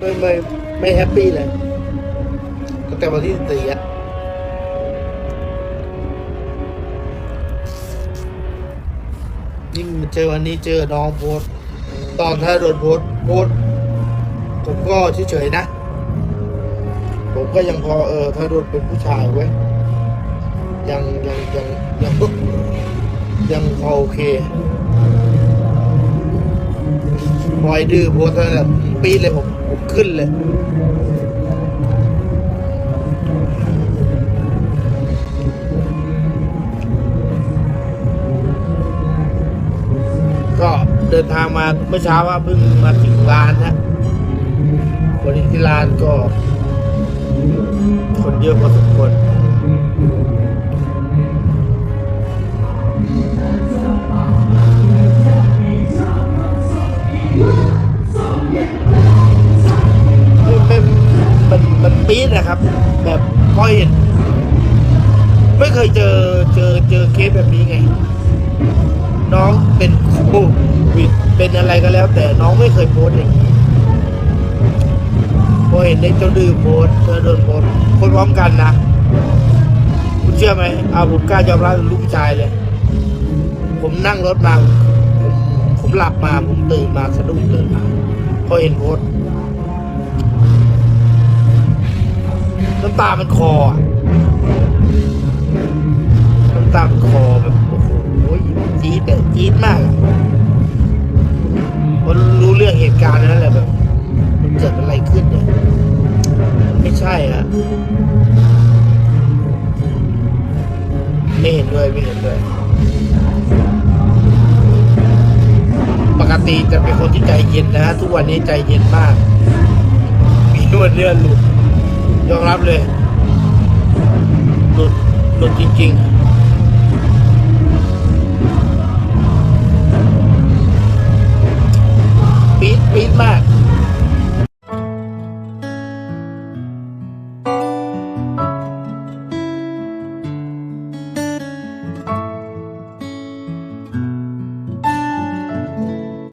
ไม่ไม่ไม่แฮปปี้เลยตั้งแต่วันที่สี่อะยิ่งเจอวันนี้เจอน้องโพสตอนถ้าโดนโพสโพสผมก็เฉยๆนะ ผมก็ยังพอเออถ้าโดนเป็นผู้ชายเว้ยยังยังยังยังยังพอโอเคพอยดื้อโพสต์แล้วแบบปีเลยผม ขึ้นเลยก็เดินทางมาเมื่อเช้าว่าเพิ่งมาถึงร้านนะวันที่ร้านก็ คนเยอะพอสมควร ปี๊ดนะครับ แบบพอเห็น ไม่เคยเจอเจอเจอเคสแบบนี้ไง น้องเป็นโควิดเป็นอะไรก็แล้ว แต่น้องไม่เคยโพสอย่างนี้พอเห็นในเจ้าดื้อโพสเธอโดนโพสต์โพร้อมกันนะคุณเชื่อไหมเอาผมกล้ายอมรับเป็นลูกชายเลย ผมนั่งรถมาผมผมหลับมาผมตื่นมาสะดุ้งตื่นมาพอเห็นโพสำตามันคออะน้ำตามันคอแบบโอ้โหจี๊ดแบบจี๊ดมากอะพอรู้เรื่องเหตุการณ์นั้นแหละแบบ มันเกิดอะไรขึ้นเนี่ยไม่ใช่อะไม่เห็นด้วยไม่เห็นด้วยปกติจะเป็นคนที่ใจเย็นนะฮะทุกวันนี้ใจเย็นมาก มีนวดเลื่อนหลุด ยอมรับเลยหลุดหลุดจริง ๆปี๊ดปี๊ดมาก